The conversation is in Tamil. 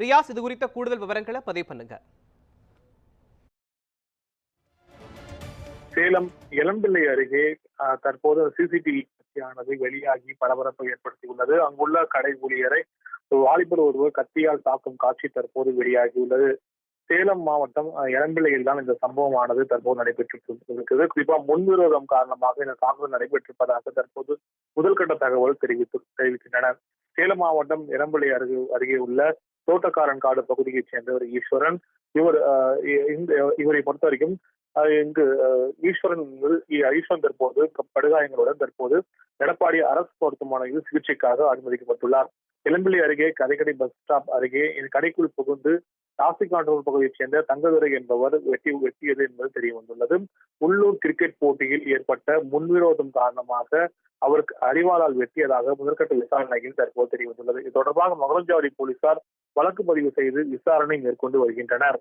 ரியாஸ் இது குறித்த கூடுதல் விவரங்களை பதிவு பண்ணுங்க. சேலம் இளம்பிள்ளை அருகே தற்போது சிசிடிவி ஆனது வெளியாகி பரபரப்பை ஏற்படுத்தியுள்ளது. அங்குள்ள கடை ஊழியரை வாலிபர் ஒருவர் கத்தியால் தாக்கும் காட்சி தற்போது வெளியாகியுள்ளது. சேலம் மாவட்டம் ஆஹ், இளம்பிள்ளையில் தான் இந்த சம்பவமானது தற்போது நடைபெற்று இருக்கிறது குறிப்பா முன்விரோதம் காரணமாக இந்த தாக்குதல் நடைபெற்றிருப்பதாக தற்போது முதல்கட்ட தகவல் தெரிவித்து தெரிவிக்கின்றனர் சேலம் மாவட்டம் இரம்பலி அருகே அருகே உள்ள தோட்டக்காரன் காடு பகுதியைச் சேர்ந்தவர் ஈஸ்வரன். இவர் இவரை பொறுத்த வரைக்கும் இங்கு ஈஸ்வரன் ஈஸ்வரன் தற்போது படுகாயங்களுடன் தற்போது எடப்பாடி அரசு மருத்துவமனையில் சிகிச்சைக்காக அனுமதிக்கப்பட்டுள்ளார். இளம்பிள்ளை அருகே கதைக்கடை பஸ் ஸ்டாப் அருகே கடைக்குள் புகுந்து ராசி பகுதியைச் சேர்ந்த தங்கதுரை என்பவர் வெட்டி வெட்டியது என்பது தெரிய வந்துள்ளது உள்ளூர் கிரிக்கெட் போட்டியில் ஏற்பட்ட முன்விரோதம் காரணமாக அவருக்கு அறிவாளால் வெட்டியதாக முதற்கட்ட விசாரணையில் தற்போது தெரிய வந்துள்ளது இது தொடர்பாக மகளஞ்சாவடி போலீசார் வழக்கு பதிவு செய்து விசாரணை மேற்கொண்டு வருகின்றனர்.